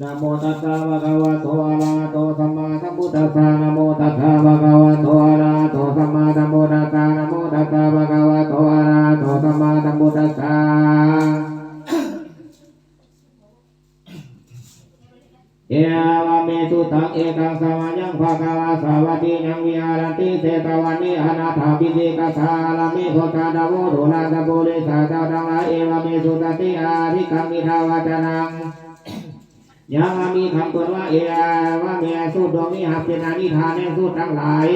นะโมตัสสะภะคะวะโตอะระหะโตสัมมาสัมพุทธัสสะนะโมตัสสะภะคะวะโตอะระหะโตสัมมาสัมพุทธัสสะนะโมตัสสะภะคะวะโตอะระหะโตสัมมาสัมพุทธัสสะเอวะเมสุตังเอกังสมัญญังภะคะวะสาวัติยังวิหารติเสตวันนิอนาถาปิติกัสาลามิโพธาดาโวโดลาตะโบเลสาเจ้าทั้งหลายเอวะเมสุตติอาภิกังมิทาวาจนัง ยังมีคำตรวว่าเอว่าเมียสู้ดวงนี้หากเป็นอานิทานแห่งสู้ทั้งหลาย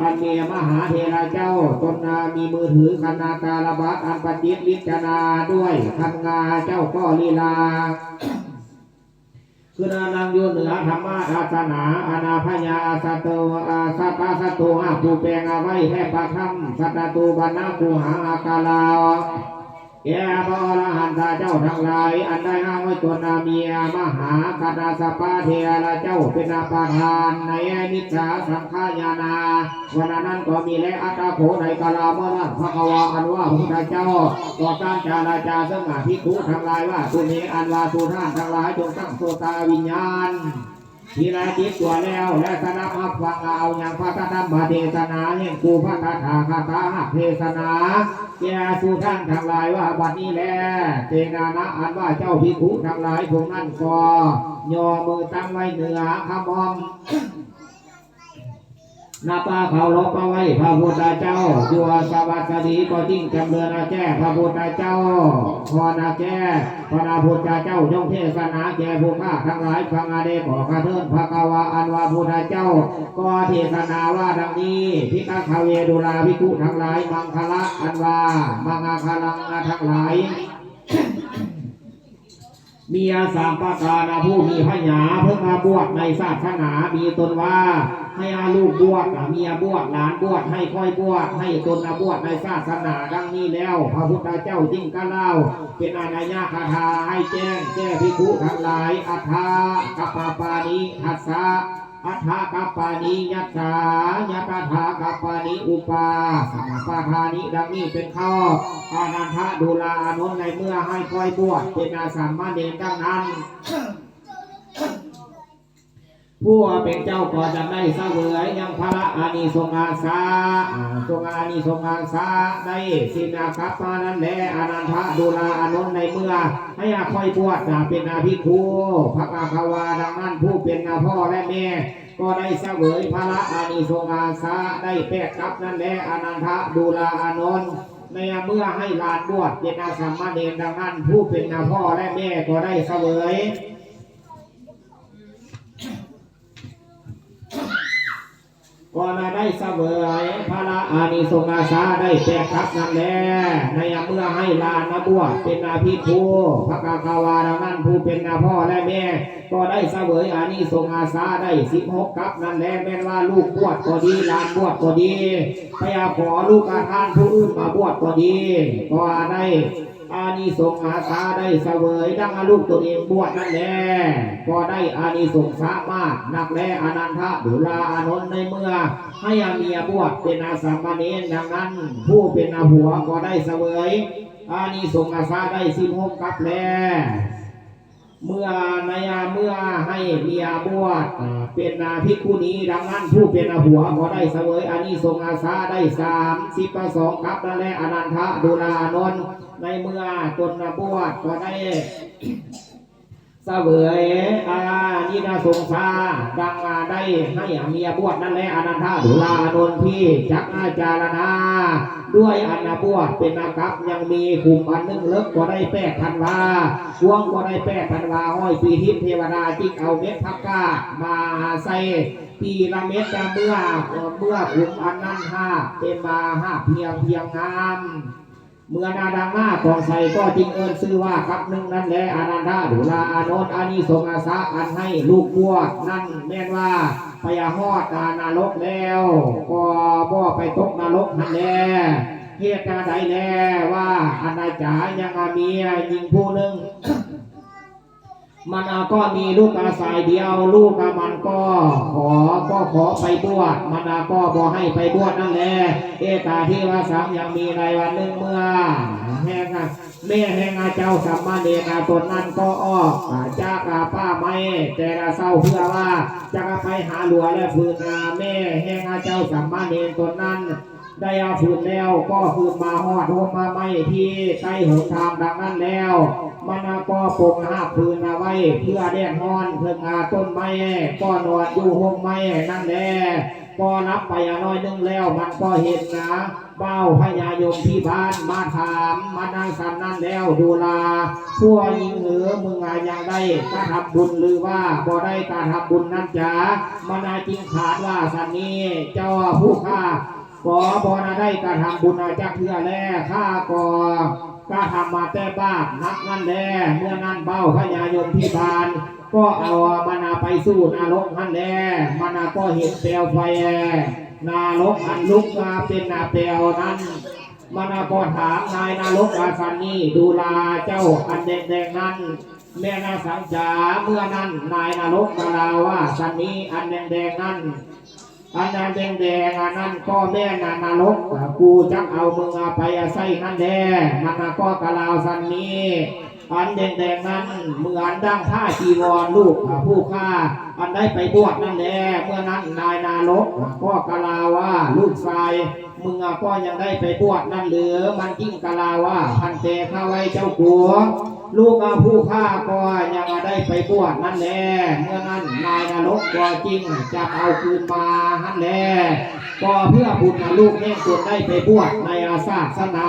อันเมียมหาเทระเจ้าตนนามีมือถือคณาตาลบัตอันปฏิบิจารณาด้วยคันงาเจ้าก็ลีลาคือนานังอยู่เหนือธรรมะอาสนาอานาพยาอาสัตโตอาสัตตาสัตโตอาภูแปลงอาไว้แห่พระธรรมสัตตตูบรรณาภูหาอากาลา แกพระอรหันตเจ้าทั้งหลาย อันได้ห้างไว้ตัวนาเมียมหากาตาสปาเทระเจ้าเป็นอาปาทาน ในนิจจาสังขายานาวันนั้นก็มีและอัตตาโขในกาลาเมื่อนั้นพระกวาอันว่าพระเจ้าก็การจาราจาซึ่งอาภิคุทั้งหลายว่าตุเมอันวาตุท่านทั้งหลายจงตั้งโสตาวิญญาณ ทีไรจิตตัวแล้วและสนับอับฟังเอาอย่างพระธรรมเทศนาเนี่ยกูพระตถาคตาหักเทศนาแกสู่ท่านทั้งหลายว่าบัดนี้แลเจนานะอันว่าเจ้าพิคุทั้งหลายพวกนั้นก็ย่อมือตั้งไว้เหนือขมอม นาปาเขาลบเอาไว้พระพุทธเจ้าจัวสวัสดีก็จิ้งจำเริญอาแจ้พระพุทธเจ้าพอนาแจ้พระนาพุทธเจ้าจงเทศนาแก่ผู้ข้าทั้งหลายฟังอาเดขอกระเทินพระกวาอันวาพุทธเจ้า ก็เทศนาว่าดังนี้พิฆาคาเวดุลาภิกุทั้งหลายมังคละอันว่ามังอาคาลังทั้งหลายมีอาสามประการผู้มีพญาเพิ่งมาบวชในศาสนามีตนว่า ให้อาลูกบวชเมียบวชหลานบวชให้ค่อยบวชให้ตนอาบวชในศาสนาดังนี้แล้ว พระพุทธเจ้าจริงก็เล่า เป็นอานายาคาถาให้แจ้งแก้พิคุทั้งหลายอัฐากัปปาปานิทัสสะอัฐากัปปานิยัตถายัตถากัปปานิอุปาสมปาทานิดังนี้เป็นข้ออานันทะดูลาอนุนในเมื่อให้ค่อยบวชเป็นอาสามมาเดนดังนั้น ผู้เป็นเจ้าก็จะได้เสวยยังพระอานิสงส์อาสาอ่าทรงอานิสงส์อาสาได้สินาคัปานั้นแหละอนันทะดูลาอานนในเมื่อ ให้อาคอยบวชอ่าเป็นอาภิครูพระกาภาวาดังนั้นผู้เป็นอาพ่อและแม่ก็ได้เสวยพระอานิสงส์อาสาได้แปดกับนั่นแหละอนันทะดูลาอานนในเมื่อให้ลานบวชเป็นอาสัมเนรดังนั้นผู้เป็นอาพ่อและแม่ก็ได้เสวย ก็มาได้เสวยพระอานิสงส์อาสาได้แปดครับนั่นแลในเมื่อให้ลานบวชเป็นอาภิครูพระกาคาวาดังนั้นผู้เป็นอาพ่อและแม่ ก็ได้เสวยอานิสงส์อาสาได้สิบหกครับนั่นแลแม้ว่าลูกบวชก็ดีลานบวชก็ดีพยาขอลูกอาทานผู้อื่นมาบวชก็ดี ก็ได้ อานิสงส์อาสาได้เสวยดังอาลูกตัวเองบวชนั่นแหละก็ได้อานิสงส์สามารถนักแลอนันทะดุลาอานนท์ในเมื่อ ให้อาเมียบวชเป็นอาสามเณรดังนั้น ผู้เป็นอาหัวก็ได้เสวยอานิสงส์อาสาได้สิบหกกับแล เมื่อในยาเมื่อให้เมียบวชอ่าเป็นนาภิกขุณีดังนั้นผู้เป็นอาหัวก็ได้เสวยอานิสงส์อาสาได้สามสิบประสองครับนั่นแหละอนันทะดุลานนท์ในเมื่อตนบวชก็ได้ เสวยอานินาสงสาดังมาได้ให้เมียบวชนั่นแหละอนันทาดุลาอนนท์พี่จักอาจารณา ด้วยอนาบวชเป็นอากับยังมีขุมอันนึงเลิกก็ได้แปดพันวาช่วงก็ได้แปดพันวาห้อยปีทิพเทวดาจิกเอาเม็ดพักกามาใส่ปีละเม็ดจะเมื่อเมื่อขุมอันนั้นห้าเป็นมาห้าเพียงเพียงงาม เมื่อนาดังหน้าของใส่ก็จริงเอิญซื้อว่าครับหนึ่งนั่นแหละอานันทาดุลาอานนท์อานิสงอาสาอันให้ลูกบวนั่นแม่นว่าพยาหอดตานรกแล้ว ก็บ่ไปตกนรกนั่นแหละเฮ็ดนาใดแน่ว่าอาณาจายังอาเมียยิงผู้หนึ่ง มันก็มีลูกอาศัยเดียว ลูกมันก็ขอก็ขอไปบวชมันก็บอให้ไปบวชนั่นแหละเอตาที่ว่าสังยังมีในวันหนึ่งเมื่อแห่งแม่แห่งเจ้าสัมมาเนนาตนนั้นก็ออกจากป้าไม่แต่ละเศร้าเพื่อว่าจะไปหาหลวงและฟืนนาแม่แห่งเจ้าสัมมาเนนตนนั้น ได้เอาฟืนแล้วก็ฟืนมาหอดหัวมาไม่ที่ใกล้หนทางดังนั้นแล้วมันก็ปงหาฟืนเอาไว้ เพื่อแดดฮ้อนเพื่ออาต้นไม้ก็นอนอยู่ห่มไม้นั่นแหละก็รับไปอน้อยนึงแล้วมันก็เห็นนะ เบ้าพญายมที่บ้านมาถามมานั่งสันนั่นแล้วดูลาพัวยิงเหนือมึงอายังได้การทำบุญหรือว่าบ่ได้การทำบุญนั่นจ๋ามันาจริงขาดว่าสันนี้ เจ้าผู้ฆ่า ขอบอนาได้การทำบุญอาจากเพื่อแล่ข้าก็ก็ทำมาแต่บ้านนักนั่นแลเมื่อนั้นเบ้าพญายมพิบาลก็เอามานาไปสู้นรกนั่นแลมานาก็เห็นเปลวไฟนารกอันลุกมาเป็นนาเปลวนั้นมานาก็ถามนายนรกอาสันนี้ดูลาเจ้าอันแดงๆนั้นแม่นาสังจาเมื่อนั้นนายนรกกล่าวว่าสันนี้อันแดงๆนั้น อันนั้นแดงๆอันนั้นก็แม่นานรกกูจักเอามึงเอาไปอาศัยนั่นแดมันน่ะก็กะลาวสันนี้อันแดงๆนั้นเหมือนดั้งผ้าจีวรลูกผู้ฆ่า อันได้ไปบวชนั่นแหละเมื่อนั้นนายนารกก็กะลาว่าลูกชายมึงก็ยังได้ไปบวชนั่นหรือมันยิ่งกะลาว่าพันเตเข้าไว้เจ้ากัว ลูกอาผู้ฆ่าก็ยังได้ไปบวชนั่นแหละเมื่อนั้นนายนรกก็จริงจะเอาคืนมาฮั่นแหละก็เพื่อบุญลูกแห่งตนได้ไปบวชในอาสาสนา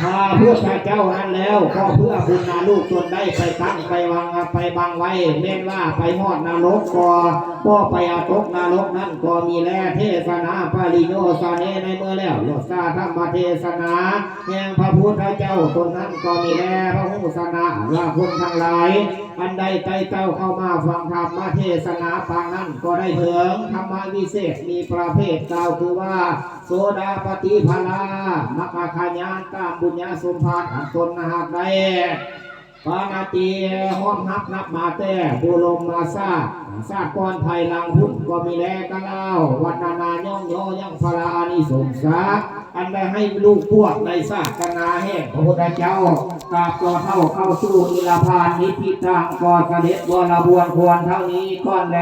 ถ้าเพื่อพระเจ้านั้นแล้วก็เพื่อบุญนาลูกตนได้ไปตั้งไปวางไปบังไว้เม่นว่าไปหอดนรกก็ก็ไปอาตกนรกนั้นก็มีแลเทศนาปาริโนสาเนในเมื่อแล้วโลซาธรรมเทศนาแห่งพระพุทธเจ้าตนนั้นก็มีแลพระหุสนาว่าคนทั้งหลายอันใดใจเจ้าเข้ามาฟังธรรมเทศนาปางนั้นก็ได้เถิงธรรมวิเศษมีประเภทกล่าวคือว่า โสดาปฏิภาลามคคายานตามบุุญญาสมภารอันตนหากได้ปานาตีห้อมนับนับมาแต่บุลมมาซาซาก่อนภายลังพุ่นก็มีแลกันเล่าวันนานาย่องโยยังพลานิสงสาอันได้ให้ลูกพวกในศาสนาแห่งพระพุทธเจ้ากราบก็เข้าเข้าสู่นิลพานนิพิทางก็เสด็จวรบวนควรเท่านี้ก่อนแล